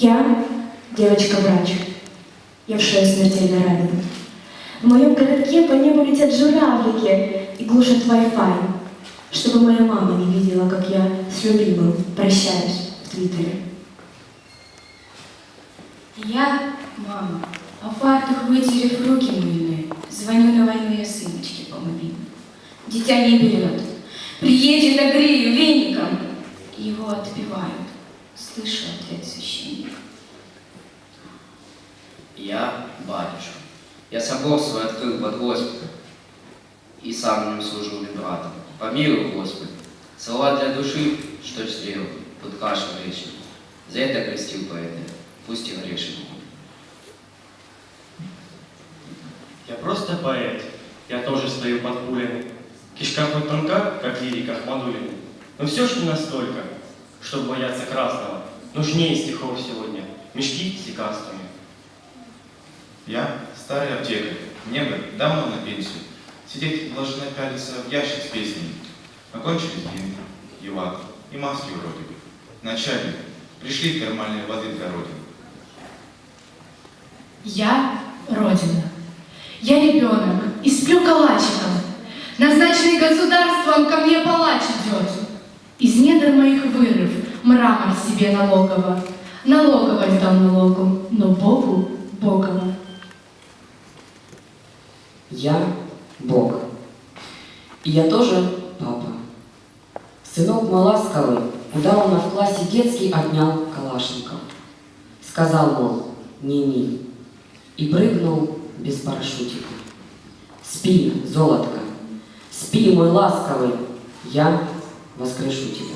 Я девочка-врач. Я в шею смертельно ранена. В моем городке по небу летят журавлики и глушат Wi-Fi, чтобы моя мама не видела, как я с любимым прощаюсь в Твиттере. Я, мама, по фартух вытерев руки мыльные, звоню на войну я сыночке по мобильному. Дитя не берет. Приедет, огрею веником. Его отпевают. Слышу ответ священника. Я батюшка. Я собор свой открыл под Господа и сам нем служу братом. Помилуй, Господи. Слова для души, что сделал, тут каша грешен. За это крестил поэта, пусть и грешен. Я просто поэт. Я тоже стою под пулями. Кишка хоть тонка, как лирика Ахмадулина. Но все ж не настолько, чтобы бояться красного. Нужнее стихов сегодня. Мешки с лекарствами. Я старый аптекарь. Мне бы давно на пенсию. Сидеть должны пялиться в ящик с песнями. Окончились блин, евак и маски вроде бы. Начальник, пришли термальной воды для Родины. Я Родина. Я ребенок и сплю калачиком. Назначенный государством ко мне палач идет. Из недр моих вырыв мрамор себе налогово. Налогово сдал налогу, но Богу Богово. Я Бог. И я тоже папа. Сынок мой ласковый, удал в классе детский отнял Калашников. Сказал, мол, ни-ни. И прыгнул без парашютика. Спи, золотко, спи, мой ласковый, я воскрешу тебя.